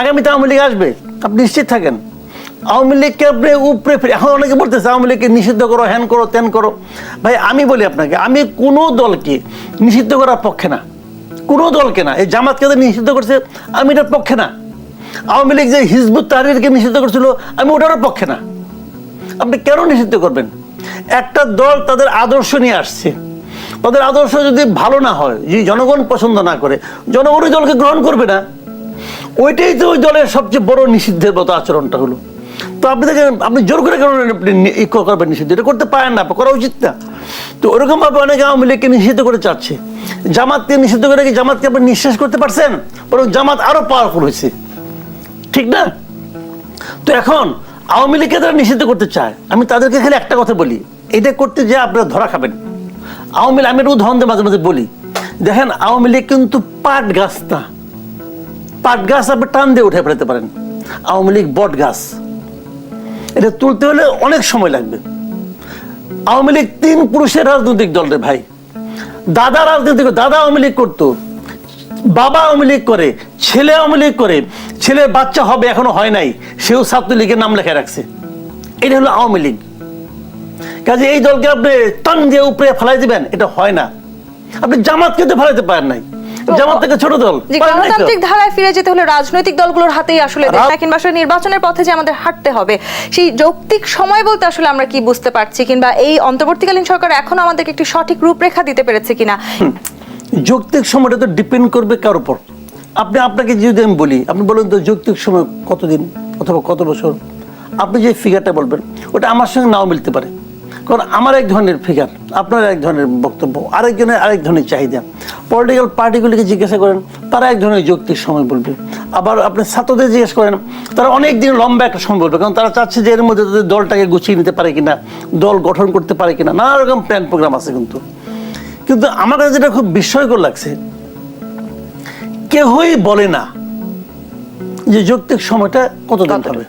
আগামীতে আওয়ামী লীগ আসবে, আপনি নিশ্চিত থাকেন? আওয়ামী লীগকে আপনি উপরে ফিরে এখন অনেকে বলতেছে, আওয়ামী লীগকে নিষিদ্ধ করো, হ্যান করো, ত্যান করো। ভাই, আমি বলি আপনাকে, আমি কোনো দলকে নিষিদ্ধ করার পক্ষে না। কোনো দলকে না। এই জামাতকে নিষিদ্ধ করছে, আমি এটার পক্ষে না। আওয়ামী লীগ যে হিজবুত তাহরিরকে নিষিদ্ধ করছিল, আমি ওটারও পক্ষে না। আপনি কেন নিষিদ্ধ করবেন? একটা দল তাদের আদর্শ নিয়ে আসছে। তাদের আদর্শ যদি ভালো না হয়, যদি জনগণ পছন্দ না করে জনগণ দলকে গ্রহণ করবে না। ওইটাই তো ওই দলের সবচেয়ে বড় নিষিদ্ধের মতো আচরণটা হলো তো আপনি দেখেন, আপনি জোর করে কেন আপনি করবেন নিষিদ্ধ? এটা করতে পারেন না, করা উচিত না। তো ওরকম ভাবে অনেকে আওয়ামী লীগকে নিষিদ্ধ করে চাচ্ছে। জামাতকে নিষিদ্ধ করে কি জামাতকে আপনি নিঃশ্বাস করতে পারছেন? বরং জামাত আরও পাওয়ারফুল হয়েছে। ঠিক না? তো এখন আওয়ামী লীগকে তারা নিষিদ্ধ করতে চায়। আমি তাদেরকে খালি একটা কথা বলি। এটা করতে যে আপনারা ধরা খাবেন। আওয়ামী লীগ আমি একটু উদাহরণ মাঝে মাঝে বলি। দেখেন, আওয়ামী লীগ কিন্তু পাট গাছ না। পাট গাছ আপনি টান দিয়ে উঠে ফেলতে পারেন। আওয়ামী লীগ বট গাছ। এটা তুলতে হলে অনেক সময় লাগবে। আওয়ামী লীগ তিন পুরুষের রাজনৈতিক দল রে ভাই। দাদা রাজনীতি দাদা আওয়ামী লীগ করতো। বাবা আওয়ামী লীগ করে, ছেলে আওয়ামী লীগ করে। ছেলের বাচ্চা হবে, এখনও হয় নাই। সেও ছাত্রলীগের নাম লেখা রাখছে। এটা হলো আওয়ামী লীগ। কাজে এই দলকে আপনি টান দিয়ে উপরে ফেলাই দিবেন, এটা হয় না। আপনি জামাতকে তো ফেলাইতে পারেন নাই। জামাত থেকে ছোট দল। গণতান্ত্রিক ধারায় ফিরে যেতে হলে রাজনৈতিক দলগুলোর হাতেই কিংবা আসলে নির্বাচনের পথে যে আমাদের হাঁটতে হবে সেই যৌক্তিক সময় বলতে আসলে আমরা কি বুঝতে পারছি কিংবা এই অন্তর্বর্তীকালীন সরকার এখনও আমাদেরকে একটি সঠিক রূপরেখা দিতে পেরেছে কিনা? যৌক্তিক সময়টা তো ডিপেন্ড করবে কার উপর? আপনি আপনাকে যদি আমি বলি আপনি বলুন তো যৌক্তিক সময় কতদিন অথবা কত বছর? আপনি যে ফিগারটা বলবেন ওটা আমার সঙ্গে নাও মিলতে পারে। কারণ আমার এক ধরনের ফিগার আপনার এক ধরনের বক্তব্য আরেকজনের আরেক ধরনের চাহিদা। পলিটিক্যাল পার্টিগুলিকে জিজ্ঞাসা করেন তারা এক ধরনের যৌক্তিক সময় বলবে। আবার আপনি ছাত্রদের জিজ্ঞেস করেন তারা অনেক দিন লম্বা একটা সময় বলবে কারণ তারা চাচ্ছে যে এর মধ্যে তাদের দলটাকে গুছিয়ে নিতে পারে কিনা দল গঠন করতে পারে কিনা নানা রকম প্ল্যান প্রোগ্রাম আছে কিন্তু। কিন্তু আমার কাছে যেটা খুব বিস্ময়কর লাগছে কেউই বলে না যে যৌক্তিক সময়টা কতদিন? হবে।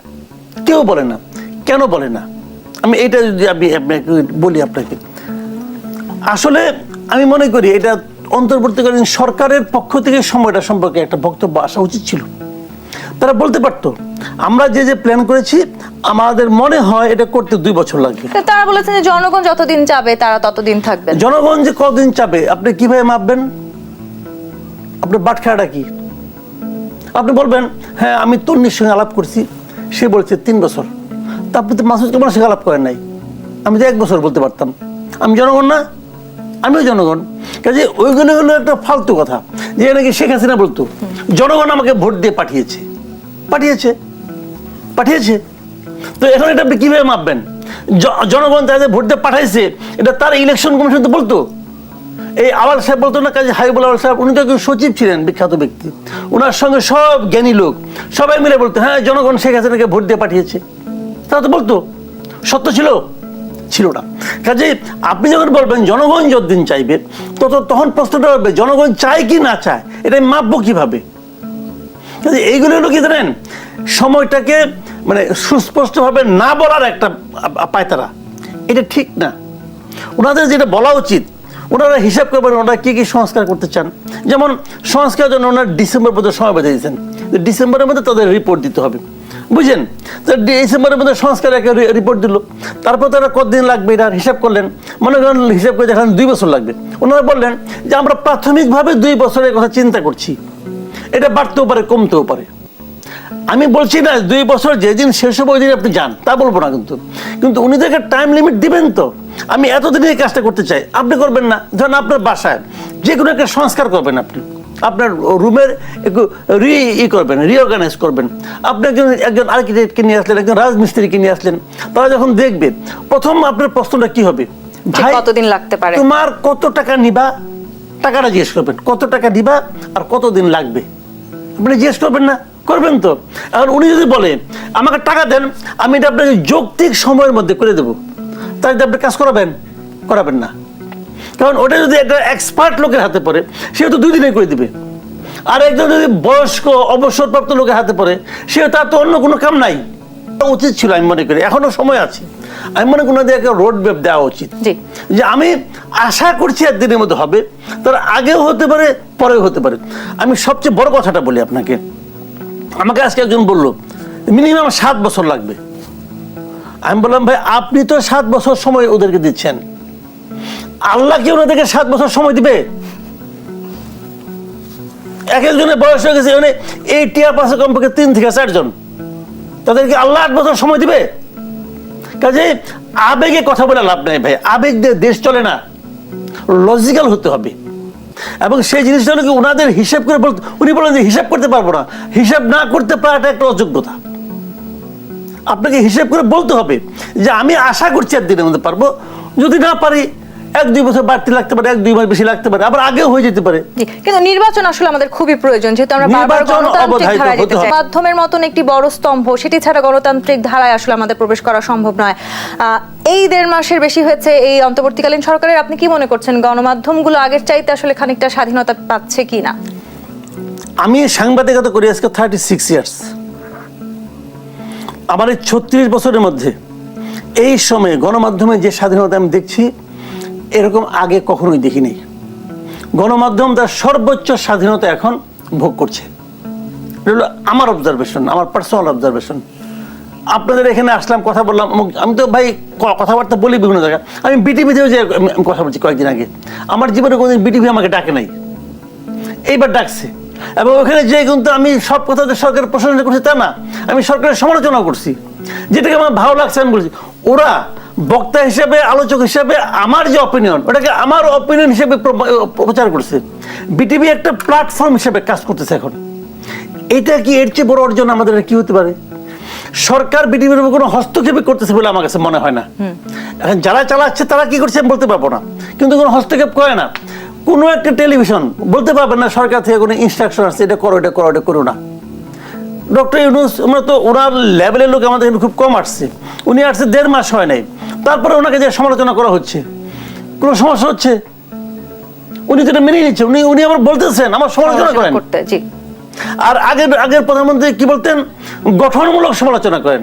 কেউ বলে না। কেন বলে না? আমি এটা যদি আমি আপনাকে বলি আপনাকে আসলে আমি মনে করি এটা অন্তর্বর্তীকালীন সরকারের পক্ষ থেকে সময়টা সম্পর্কে একটা বক্তব্য আসা উচিত ছিল। তারা বলতে পারতো আমরা যে যে প্ল্যান করেছি আমাদের মনে হয় এটা করতে দুই বছর লাগবে। তারা বলেছেন যে জনগণ যতদিন যাবে তারা ততদিন থাকবে জনগণ যে কদিন চাবে আপনি কীভাবে মাপবেন? আপনার বাটখারাটা কি? আপনি বলবেন হ্যাঁ আমি তন্নির সঙ্গে আলাপ করছি সে বলছে তিন বছর। আপনি তো মাসুদ কেমন সঙ্গে আলাপ করেন নাই। আমি তো এক বছর বলতে পারতাম। আমি জনগণ না, আমিও জনগণ। কাজে ওইগুলো হলো একটা ফালতু কথা, যে নাকি শেখ হাসিনা বলতো, জনগণ আমাকে ভোট দিয়ে পাঠিয়েছে। পাঠিয়েছে। পাঠিয়েছে। তো এখন এটা আপনি কীভাবে মাপবেন? জনগণ তাদের ভোট দিয়ে পাঠাইছে, এটা তার ইলেকশন কমিশন তো বলতো। এই আওয়াল সাহেব বলতো না, কাজে হাইবুল আওয়াল সাহেব, উনি তো একজন সচিব ছিলেন, বিখ্যাত ব্যক্তি। ওনার সঙ্গে সব জ্ঞানী লোক, সবাই মিলে বলতো হ্যাঁ জনগণ শেখ হাসিনাকে ভোট দিয়ে পাঠিয়েছে। তারা তো বলতো, সত্য ছিল? ছিল না। কাজে আপনি যখন বলবেন জনগণ যতদিন চাইবে, তত তখন প্রশ্নটা হবে, জনগণ চায় কি না চায়, এটা মাপবো কীভাবে? কাজে এইগুলো হলো কি জানেন, সময়টাকে মানে সুস্পষ্টভাবে না বলার একটা আ- পায়তারা এটা ঠিক না। ওনাদের যেটা বলা উচিত, ওনারা হিসাব করবেন ওনারা কী কী সংস্কার করতে চান। যেমন সংস্কারের জন্য ওনারা ডিসেম্বর পর্যন্ত সময় বেঁধে দিয়েছেন। ডিসেম্বরের মধ্যে তাদের রিপোর্ট দিতে হবে। বুঝলেন তো ডিসেম্বরের মধ্যে সংস্কার একটা রিপোর্ট দিল। তারপর তারা কতদিন লাগবে এটা হিসাব করলেন? মনে করেন হিসাব করে দেখেন দুই বছর লাগবে। ওনারা বললেন যে আমরা প্রাথমিকভাবে দুই বছরের কথা চিন্তা করছি। এটা বাড়তেও পারে, কমতেও পারে। আমি বলছি না, দুই বছর যেদিন শেষ হবে ওই দিন আপনি যান, তা বলব না কিন্তু। কিন্তু উনি দেখে টাইম লিমিট দিবেন তো। আমি এতদিনে এই কাজটা করতে চাই। আপনি করবেন না। ধরেন আপনার বাসায় যে কোনো একটা সংস্কার করবেন আপনি। আপনার রুমের একটু রি ই করবেন রিঅর্গানাইজ করবেন। আপনি একজন একজন আর্কিটেক্টকে নিয়ে আসলেন একজন রাজমিস্ত্রিকে নিয়ে আসলেন তারা যখন দেখবে প্রথম আপনার প্রশ্নটা কি হবে? ভাই কতদিন লাগতে পারে? তোমার কত টাকা নিবা? টাকাটা জিজ্ঞেস করবেন কত টাকা দিবা আর কতদিন লাগবে? আপনি জিজ্ঞেস করবেন না করবেন তো। এখন উনি যদি বলে আমাকে টাকা দেন আমি এটা আপনাকে যৌক্তিক সময়ের মধ্যে করে দেবো। তাহলে আপনি কাজ করাবেন করাবেন না। কারণ ওটা যদি একটা এক্সপার্ট লোকের হাতে পড়ে সে তো দুই দিনে করে দিবে। আর একজন যদি বয়স্ক অবসরপ্রাপ্ত লোকের হাতে পড়ে সে তার তো অন্য কোনো কাম নাই। উচিত ছিল আমি মনে করি এখনও সময় আছে। আমি মনে করি ওনাদের একটা রোড ম্যাপ দেওয়া উচিত। যে আমি আশা করছি একদিনের মধ্যে হবে তার আগেও হতে পারে পরেও হতে পারে। আমি সবচেয়ে বড় কথাটা বলি আপনাকে। আমাকে আজকে একজন বলল মিনিমাম সাত বছর লাগবে। আমি বললাম ভাই আপনি তো সাত বছর সময় ওদেরকে দিচ্ছেন। আল্লাহ কি ওনাদেরকে সাত বছর সময় দিবে? এক একজনের বয়স হয়ে গেছে মানে এই টিয়ার পাশে কমপক্ষে তিন থেকে চারজন। তাদেরকে আল্লাহ আট বছর সময় দিবে? কাজে আবেগে কথা বলে লাভ নাই ভাই। আবেগ দিয়ে দেশ চলে না। লজিক্যাল হতে হবে। এবং সেই জিনিসটা হলো কি ওনাদের হিসাব করে বলতে উনি বলেন যে হিসাব করতে পারব না। হিসাব না করতে পারাটা একটা অযোগ্যতা। আপনাকে হিসেব করে বলতে হবে যে আমি আশা করছি একদিনের মধ্যে পারব। যদি না পারি এক দুই বছর বাড়তি লাগতে পারে এক দুই মাস বেশি লাগতে পারে আবার আগেও হয়ে যেতে পারে। কিন্তু নির্বাচন আসলে আমাদের খুবই প্রয়োজন যেহেতু আমরা বারবার গণতান্ত্রিক ধারায় যেতে চাই। মাধ্যমের মতন একটি বড় স্তম্ভ সেটি ছাড়া গণতান্ত্রিক ধারায় আসলে আমাদের প্রবেশ করা সম্ভব নয়। এই দেড় মাসের বেশি হয়েছে এই অন্তর্বর্তীকালীন সরকারের আপনি কি মনে করছেন গণমাধ্যমগুলো আগের চাইতে আসলে খানিকটা স্বাধীনতা পাচ্ছে কিনা? আমি সাংবাদিকতা করি আজকে থার্টি সিক্স ইয়ার্স আমার এই ছত্রিশ বছরের মধ্যে এই সময়ে গণমাধ্যমে যে স্বাধীনতা আমি দেখছি এরকম আগে কখনোই দেখিনি। গণমাধ্যম তার সর্বোচ্চ স্বাধীনতা এখন ভোগ করছে। আমার অবজারভেশন আমার পার্সোনাল অবজারভেশন আপনাদের এখানে আসলাম, কথা বললাম আমি তো ভাই কথাবার্তা বলি বিভিন্ন জায়গায়। আমি বিটিভিতেও যে কথা বলছি কয়েকদিন আগে। আমার জীবনে কোনোদিন বিটিভি আমাকে ডাকে নাই। এইবার ডাকছে। এবং ওখানে যে কিন্তু আমি সব কথা সরকারের প্রশংসা করছি তা না। আমি সরকারের সমালোচনা করছি। যেটাকে আমার ভালো লাগছে আমি বলছি, ওরা বক্তা হিসেবে আলোচক হিসেবে আমার যে অপিনিয়ন ওটাকে আমার অপিনিয়ন হিসেবে প্রচার করছে। বিটিভি একটা প্ল্যাটফর্ম হিসেবে কাজ করতেছে এখন। এটা কি এর চেয়ে বড় অর্জন আমাদের কি হতে পারে? সরকার বিটিভির উপর কোনো হস্তক্ষেপ করতেছে বলে আমার কাছে মনে হয় না। এখন যারা চালাচ্ছে তারা কি করছে আমি বলতে পারব না। কিন্তু কোনো হস্তক্ষেপ করে না। কোনো একটা টেলিভিশন বলতে পারবেন না সরকার থেকে কোনো ইনস্ট্রাকশন আসছে এটা করো এটা করো এটা করো না। ডক্টর ইউনুস আমরা তো ওনার লেভেলের লোক আমাদের এখানে খুব কম আসছে। উনি আসছে দেড় মাস হয় নাই। তারপরে ওনাকে যে সমালোচনা করা হচ্ছে কোনো সমস্যা হচ্ছে? উনি যেটা মেনে নিচ্ছে উনি উনি আবার বলতেছেন আমার সমালোচনা করেন। করতে জি। আর আগের আগের প্রধানমন্ত্রী কি বলতেন? গঠনমূলক সমালোচনা করেন।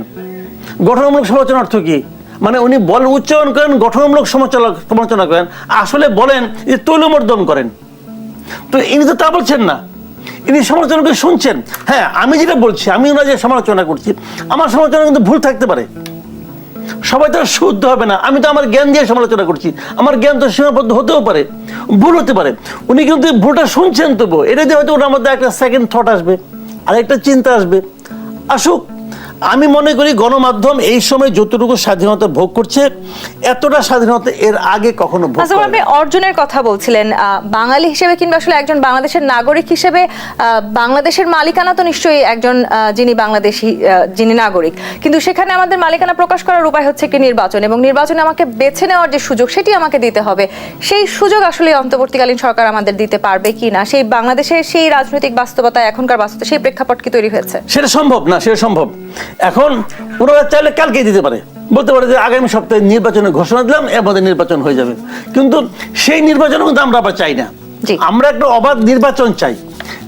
গঠনমূলক সমালোচনা অর্থ কি? মানে উনি বল উচ্চারণ করেন গঠনমূলক সমালোচনা সমালোচনা করেন আসলে বলেন যে তৈলমর্দন করেন। তো ইনি তো তা বলছেন না। ইনি সমালোচনাকে শুনছেন। হ্যাঁ আমি যেটা বলছি আমি ওনার যে সমালোচনা করছি আমার সমালোচনা কিন্তু ভুল থাকতে পারে। সবাই তো শুদ্ধ হবে না। আমি তো আমার জ্ঞান দিয়ে সমালোচনা করছি। আমার জ্ঞান তো সীমাবদ্ধ হতেও পারে, ভুল হতে পারে। উনি কিন্তু ভুলটা শুনছেন তবুও। এটা দিয়ে হয়তো ওনার মধ্যে একটা সেকেন্ড থট আসবে আর একটা চিন্তা আসবে। আসুক আমি মনে করি গণমাধ্যম এই সময় যতটুকু স্বাধীনতা ভোগ করছে এতটা স্বাধীনতা এর আগে কখনো ভোগ আচ্ছা আপনি অর্জনের কথা বলছিলেন বাঙালি হিসেবে কিংবা আসলে একজন বাংলাদেশের নাগরিক হিসেবে বাংলাদেশের মালিকানা তো নিশ্চয়ই একজন যিনি বাংলাদেশি যিনি নাগরিক। কিন্তু সেখানে আমাদের মালিকানা প্রকাশ করার উপায় হচ্ছে কি নির্বাচন এবং নির্বাচনে আমাকে বেছে নেওয়ার যে সুযোগ সেটি আমাকে দিতে হবে। সেই সুযোগ আসলে অন্তর্বর্তীকালীন সরকার আমাদের দিতে পারবে কি না? সেই বাংলাদেশের সেই রাজনৈতিক বাস্তবতা এখনকার বাস্তবতা সেই প্রেক্ষাপট কি তৈরি হয়েছে? সেটা সম্ভব না সেটা সম্ভব। এখন ওনারা চাইলে কালকেই দিতে পারে। বলতে পারে যে আগামী সপ্তাহে নির্বাচনের ঘোষণা দিলাম এর মধ্যে নির্বাচন হয়ে যাবে। কিন্তু সেই নির্বাচন কিন্তু আমরা আবার চাই না। আমরা একটা অবাধ নির্বাচন চাই।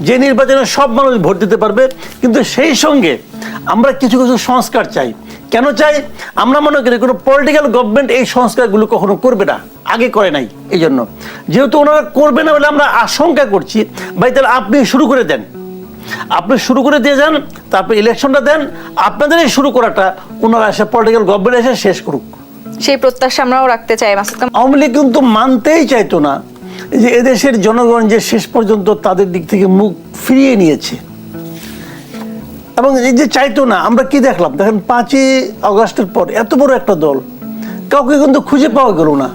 যে নির্বাচনে সব মানুষ ভোট দিতে পারবে কিন্তু সেই সঙ্গে আমরা কিছু কিছু সংস্কার চাই। কেন চাই? আমরা মনে করি কোনো পলিটিক্যাল গভর্নমেন্ট এই সংস্কারগুলো কখনো করবে না। আগে করে নাই এই জন্য যেহেতু ওনারা করবে না বলে আমরা আশঙ্কা করছি ভাই তাহলে আপনি শুরু করে দেন। আপনি শুরু করে দিয়ে যান তারপর ইলেকশনটা দেন আপনাদের এই শুরু করাটা ওনারা এসে পলিটিক্যাল গভর্নমেন্ট এসে শেষ করুক। সেই প্রত্যাশা আমরাও রাখতে চাই মাসুদ আওয়ামী লীগ কিন্তু মানতেই চাইতো না যে এদেশের জনগণ যে শেষ পর্যন্ত তাদের দিক থেকে মুখ ফিরিয়ে নিয়েছে। এবং এই যে চাইতো না আমরা কি দেখলাম? দেখেন পাঁচই আগস্টের পর এত বড় একটা দল কাউকে কিন্তু খুঁজে পাওয়া গেল না।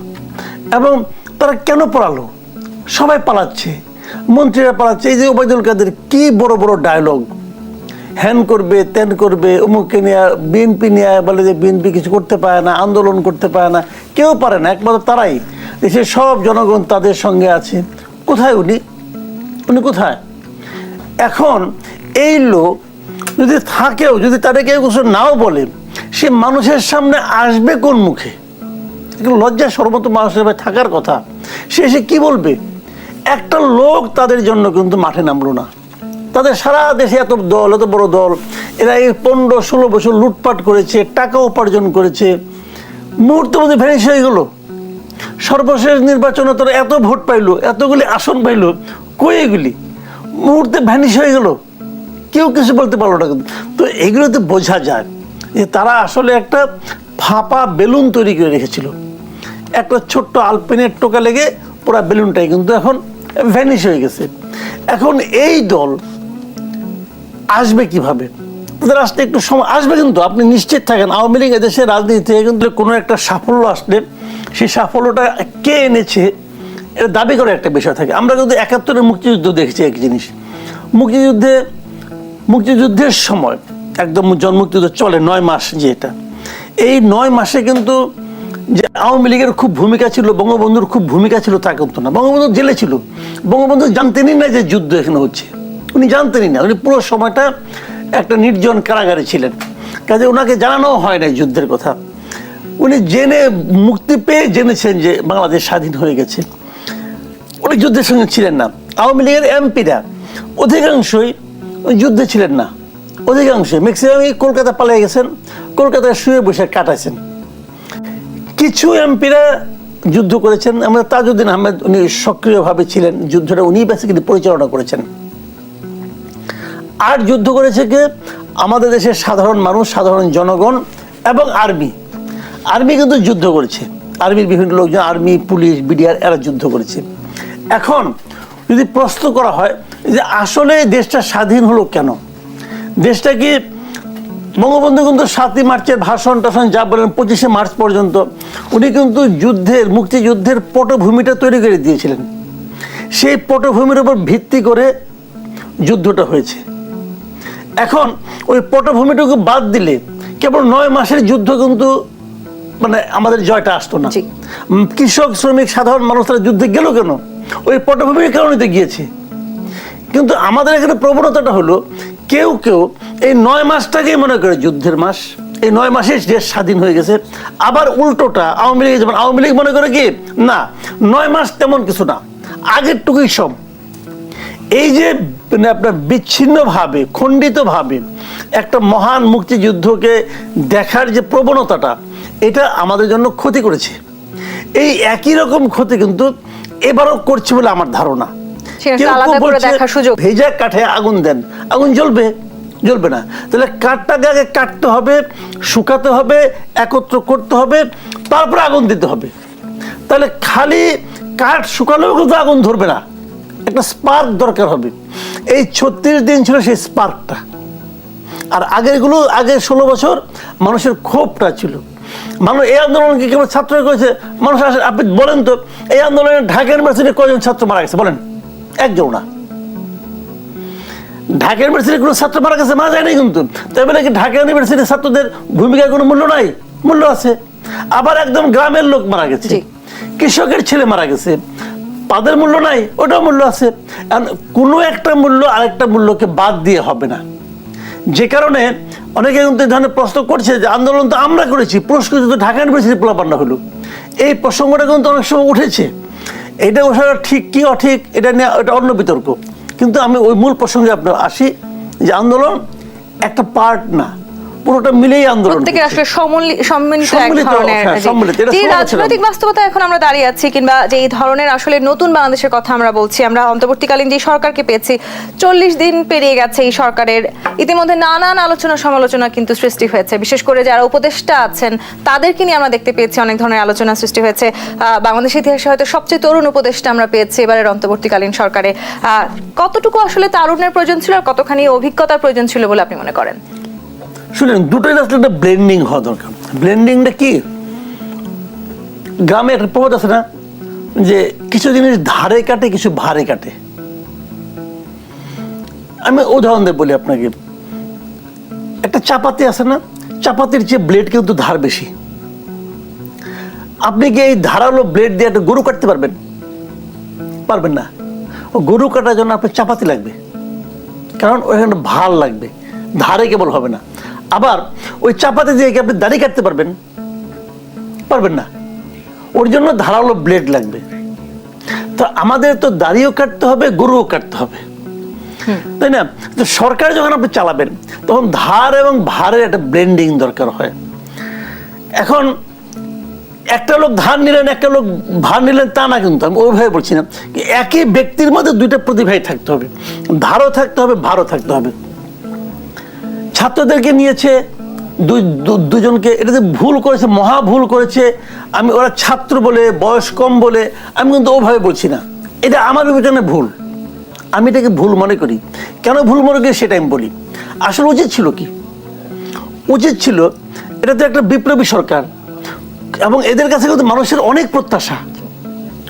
এবং তারা কেন পালালো সবাই পালাচ্ছে। মন্ত্রীরা পালাচ্ছে। এই যে ওবায়দুল কাদের, কি বড় বড় ডায়লগ হ্যান করবে তেন করবে, অমুককে নিয়ে বিএনপি নিয়ে বলে যে বিএনপি কিছু করতে পারে না, আন্দোলন করতে পারে না, কেউ পারে না, একমাত্র তারাই। দেশের সব জনগণ তাদের সঙ্গে আছে। কোথায় উনি? উনি কোথায়? এখন এই লোক যদি থাকেও, যদি তাদের কেউ কিছু নাও বলে, সে মানুষের সামনে আসবে কোন মুখে? লজ্জা সর্বত মানুষের থাকার কথা। সে এসে কি বলবে? একটা লোক তাদের জন্য কিন্তু মাঠে নামলো না। তাদের সারা দেশে এত দল, এত বড় দল, এরা এই পনেরো, ষোলো বছর লুটপাট করেছে, টাকা উপার্জন করেছে। মুহূর্তের মধ্যে ভ্যানিশ হয়ে গেল। সর্বশেষ নির্বাচনে তোরা এত ভোট পাইলো, এতগুলি আসন পাইলো, কই এগুলি? মুহূর্তে ভ্যানিশ হয়ে গেল। কেউ কিছু বলতে পারল না কিন্তু। তো এগুলোতে বোঝা যায় যে তারা আসলে একটা ফাঁপা বেলুন তৈরি করে রেখেছিল। একটা ছোট্ট আলপেনের টোকা লেগে পুরো বেলুনটাই কিন্তু এখন ভ্যানিশ হয়ে গেছে। এখন এই দল আসবে কীভাবে? তাদের আসতে একটু সময় আসবে কিন্তু, আপনি নিশ্চিত থাকেন, আওয়ামী লীগ এদেশের রাজনীতি থেকে কিন্তু কোনো একটা সাফল্য আসলে সেই সাফল্যটা কে এনেছে, এটা দাবি করে একটা বিষয় থাকে। আমরা কিন্তু একাত্তরের মুক্তিযুদ্ধ দেখেছি এক জিনিস। মুক্তিযুদ্ধে মুক্তিযুদ্ধের সময় একদম যখন মুক্তিযুদ্ধ চলে, নয় মাস যেটা এই নয় মাসে কিন্তু যে আওয়ামী লীগের খুব ভূমিকা ছিল, বঙ্গবন্ধুর খুব ভূমিকা ছিল তা কিন্তু না। বঙ্গবন্ধু জেলে ছিল। বঙ্গবন্ধু জানতেনই না যে যুদ্ধ এখানে হচ্ছে। উনি জানতেনই না। উনি পুরো সময়টা একটা নির্জন কারাগারে ছিলেন। কাজে ওনাকে জানানো হয় না যুদ্ধের কথা। উনি জেনে, মুক্তি পেয়ে জেনেছেন যে বাংলাদেশ স্বাধীন হয়ে গেছে। উনি যুদ্ধের সঙ্গে ছিলেন না। আওয়ামী লীগের এমপিরা অধিকাংশই যুদ্ধে ছিলেন না। অধিকাংশই। ম্যাক্সিমামই কলকাতা পালিয়ে গেছেন, কলকাতায় শুয়ে বসে কাটাইছেন। কিছু এমপিরা যুদ্ধ করেছেন। আমরা তাজউদ্দিন আহমেদ, উনি সক্রিয়ভাবে ছিলেন। যুদ্ধটা উনি বেসিক্যালি পরিচালনা করেছেন। আর যুদ্ধ করেছে কে? আমাদের দেশের সাধারণ মানুষ, সাধারণ জনগণ এবং আর্মি। আর্মি কিন্তু যুদ্ধ করেছে। আর্মির বিভিন্ন লোকজন, আর্মি, পুলিশ, বিডিআর, এরা যুদ্ধ করেছে। এখন যদি প্রশ্ন করা হয় যে আসলে দেশটা স্বাধীন হলো কেন? দেশটা কি বঙ্গবন্ধু কিন্তু সাতই মার্চের ভাষণ টাষণ যা বলেন পঁচিশে মার্চ পর্যন্ত উনি কিন্তু যুদ্ধের মুক্তিযুদ্ধের পটভূমিটা তৈরি করে দিয়েছিলেন। সেই পটভূমির উপর ভিত্তি করে যুদ্ধটা হয়েছে। এখন ওই পটভূমিটুকু বাদ দিলে কেবল নয় মাসের যুদ্ধ কিন্তু মানে আমাদের জয়টা আসতো না। কৃষক শ্রমিক সাধারণ মানুষ তারা যুদ্ধে গেল কেন? ওই পটভূমির কারণে গিয়েছে। কিন্তু আমাদের এখানে প্রবণতাটা হলো কেউ কেউ এই নয় মাসটাকেই মনে করে যুদ্ধের মাস। এই নয় মাসে দেশ স্বাধীন হয়ে গেছে, আবার উল্টোটা, আওয়ামী লীগ যেমন আওয়ামী লীগ মনে করে কি? না, নয় মাস তেমন কিছু না আগের টুকুই সব এই যে মানে আপনার বিচ্ছিন্নভাবে, খণ্ডিতভাবে একটা মহান মুক্তিযুদ্ধকে দেখার যে প্রবণতাটা, এটা আমাদের জন্য ক্ষতি করেছে। এই একই রকম ক্ষতি কিন্তু এবারও করছে বলে আমার ধারণা। আলাদা করে দেখার সুযোগ। ভেজা কাঠে আগুন দেন। আগুন জ্বলবে? জ্বলবে না। তাহলে কাঠটাকে আগে কাটতে হবে শুকাতে হবে একত্র করতে হবে তারপরে আগুন দিতে হবে। তাহলে খালি কাঠ শুকালেও কিন্তু আগুন ধরবে না। একটা স্পার্ক দরকার হবে। এই ছত্রিশ দিন ছিল সেই স্পার্কটা। আর আগেরগুলো আগের ষোলো বছর মানুষের ক্ষোভটা ছিল। মানুষ এই আন্দোলনকে কেবল ছাত্র করেছে? মানুষ আপনি বলেন তো এই আন্দোলনে ঢাকা ইউনিভার্সিটি কয়জন ছাত্র মারা গেছে বলেন। একজন না ঢাকা ইউনিভার্সিটির কোনো ছাত্র মারা গেছে মারা যায়নি কিন্তু। তাই বলে কি ঢাকা ইউনিভার্সিটির ছাত্রদের ভূমিকার কোনো মূল্য নাই? মূল্য আছে। আবার একদম গ্রামের লোক মারা গেছে। কৃষকের ছেলে মারা গেছে। তাদের মূল্য নাই ওটাও মূল্য আছে। কোনো একটা মূল্য আরেকটা মূল্যকে বাদ দিয়ে হবে না। যে কারণে অনেকে কিন্তু এই ধরনের প্রশ্ন করছে যে আন্দোলন তো আমরা করেছি পুরস্কৃত ঢাকা ইউনিভার্সিটি পোলাপান্না হলো। এই প্রসঙ্গটা কিন্তু অনেক সময় উঠেছে। এটা ওঠাটা ঠিক কি অঠিক, এটা নিয়ে এটা অন্য বিতর্ক। কিন্তু আমি ওই মূল প্রসঙ্গে আপনার আসি, যে আন্দোলন একটা পার্ট না। পুরোটা মিলেই আন্দোলন প্রত্যেকের। আসলে সম্মিলি- সম্মিলিত এক ধরনের হ্যাঁ। যে রাজনৈতিক বাস্তবতা এখন আমরা দাঁড়িয়ে আছি কিংবা যে এই ধরনের আসলে নতুন বাংলাদেশের কথা আমরা বলছি আমরা অন্তর্বর্তীকালীন যে সরকারকে পেয়েছি চল্লিশ দিন পেরিয়ে গেছে এই সরকারের। ইতিমধ্যে নানান আলোচনা সমালোচনা কিন্তু সৃষ্টি হয়েছে। বিশেষ করে যারা উপদেষ্টা আছেন তাদেরকে নিয়ে আমরা দেখতে পেয়েছি অনেক ধরনের আলোচনা সৃষ্টি হয়েছে। আহ, বাংলাদেশ ইতিহাসে হয়তো সবচেয়ে তরুণ উপদেষ্টা আমরা পেয়েছি এবারের অন্তর্বর্তীকালীন সরকারে। আহ, কতটুকু আসলে তারুণ্যের প্রয়োজন ছিল আর কতখানি অভিজ্ঞতার প্রয়োজন ছিল বলে আপনি মনে করেন? শুনেন, দুটোই আসলে একটা ব্লেন্ডিং হওয়া দরকার। ব্লেন্ডিংটা কি? গ্রামে একটা প্রবাদ আছে না, যে কিছু জিনিস ধারে কাটে, কিছু ভারে কাটে। আমি উদাহরণ দিয়ে বলি আপনাকে। একটা চাপাতি আছে না, চাপাতির চেয়ে ব্লেড কিন্তু ধার বেশি। আপনি কি এই ধারালো ব্লেড দিয়ে একটা গরু কাটতে পারবেন? পারবেন না। ও গরু কাটার জন্য আপনার চাপাতি লাগবে। কারণ ওখানে ভার লাগবে। ধারে কেবল হবে না। আবার ওই চাপাতে দিয়ে কি আপনি দাড়ি কাটতে পারবেন? পারবেন না। ওর জন্য ধারালো ব্লেড লাগবে। তো আমাদের তো দাড়িও কাটতে হবে গরুও কাটতে হবে। তাই না? তো সরকার যখন আপনি চালাবেন তখন ধার এবং ভারের একটা ব্লেন্ডিং দরকার হয়। এখন একটা লোক ধার নিলেন একটা লোক ভার নিলেন তা না কিন্তু। আমি ওইভাবে বলছি না। একই ব্যক্তির মধ্যে দুইটা প্রতিভাই থাকতে হবে। ধারও থাকতে হবে ভারও থাকতে হবে। ছাত্রদেরকে নিয়েছে, দুই দুজনকে এটাতে ভুল করেছে, মহা ভুল করেছে, আমি ওরা ছাত্র বলে, বয়স কম বলে, আমি কিন্তু ওভাবে বলছি না। এটা আমার বিবেচনা ভুল। আমি এটাকে ভুল মনে করি। কেন ভুল মনে করি সেটা আমি বলি। আসলে উচিত ছিল কি? উচিত ছিল এটা তো একটা বিপ্লবী সরকার এবং এদের কাছে কিন্তু মানুষের অনেক প্রত্যাশা।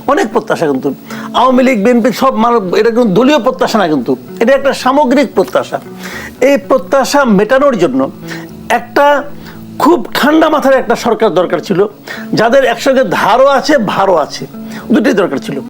অনেক প্রত্যাশা কিন্তু। আওয়ামী লীগ, বিএনপি সব মানব, এটা কিন্তু দলীয় প্রত্যাশা না কিন্তু। এটা একটা সামগ্রিক প্রত্যাশা। এই প্রত্যাশা মেটানোর জন্য একটা খুব ঠান্ডা মাথার একটা সরকার দরকার ছিল। যাদের একসঙ্গে ধারও আছে, ভারও আছে। দুটি দরকার ছিল।